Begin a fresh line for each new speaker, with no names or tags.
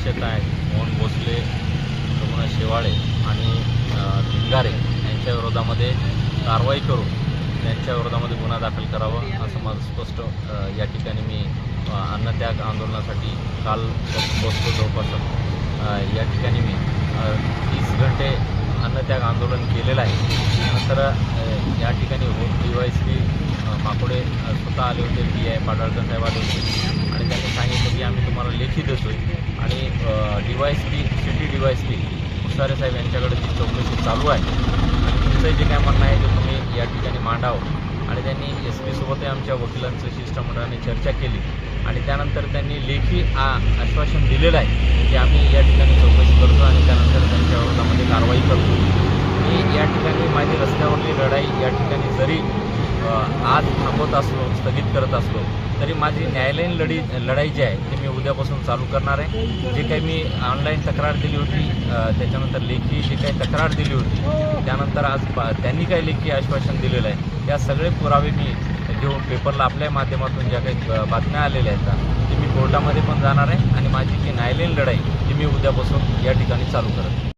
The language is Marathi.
अध्यक्षता आहेत मोहन भोसले रघुनाथ शेवाळे आणि अ, यांच्या विरोधामध्ये कारवाई करून त्यांच्या विरोधामध्ये गुन्हा दाखल करावा असं माझं स्पष्ट या ठिकाणी मी अन्नत्याग आंदोलनासाठी काल बसतो जवळपास. या ठिकाणी मी तीस घंटे अन्नत्याग आंदोलन केलेलं आहे. नंतर या ठिकाणी home D Y C Makode स्वतः आले होते डी आय पाडळकर साहेब आले होते. आणि त्यांनी सांगितलं की आम्ही तुम्हाला लेखी देतोय. आणि D P city D P Musare साहेब यांच्याकडे ती चौकशी चालू आहे तुमचं जे काय म्हणणं आहे ते तुम्ही या ठिकाणी मांडावं. आणि त्यांनी एस पीसोबतही आमच्या वकिलांचं शिष्टमंडळाने चर्चा केली. आणि त्यानंतर त्यांनी लेखी आ आश्वासन दिलेलं आहे की आम्ही या ठिकाणी चौकशी करतो आणि त्यानंतर त्यांच्या विरोधामध्ये कारवाई करतो मी या माझी रस्त्यावरली लढाई या ठिकाणी जरी आज थांबवत असलो स्थगित करत असलो तरी माझी न्यायालयीन लढी लढाई जी आहे ती मी उद्यापासून चालू करणार आहे. जे काही मी ऑनलाईन तक्रार दिली होती त्याच्यानंतर लेखी जी काही तक्रार दिली होती त्यानंतर आज त्यांनी काही लेखी आश्वासन दिलेलं आहे. त्या सगळे पुरावे मी घेऊन पेपरला आपल्या माध्यमातून ज्या काही बातम्या आलेल्या आहेत ते मी कोर्टामध्ये पण जाणार आहे आणि माझी जी न्यायालयीन लढाई ती मी उद्यापासून या ठिकाणी चालू करत आहे.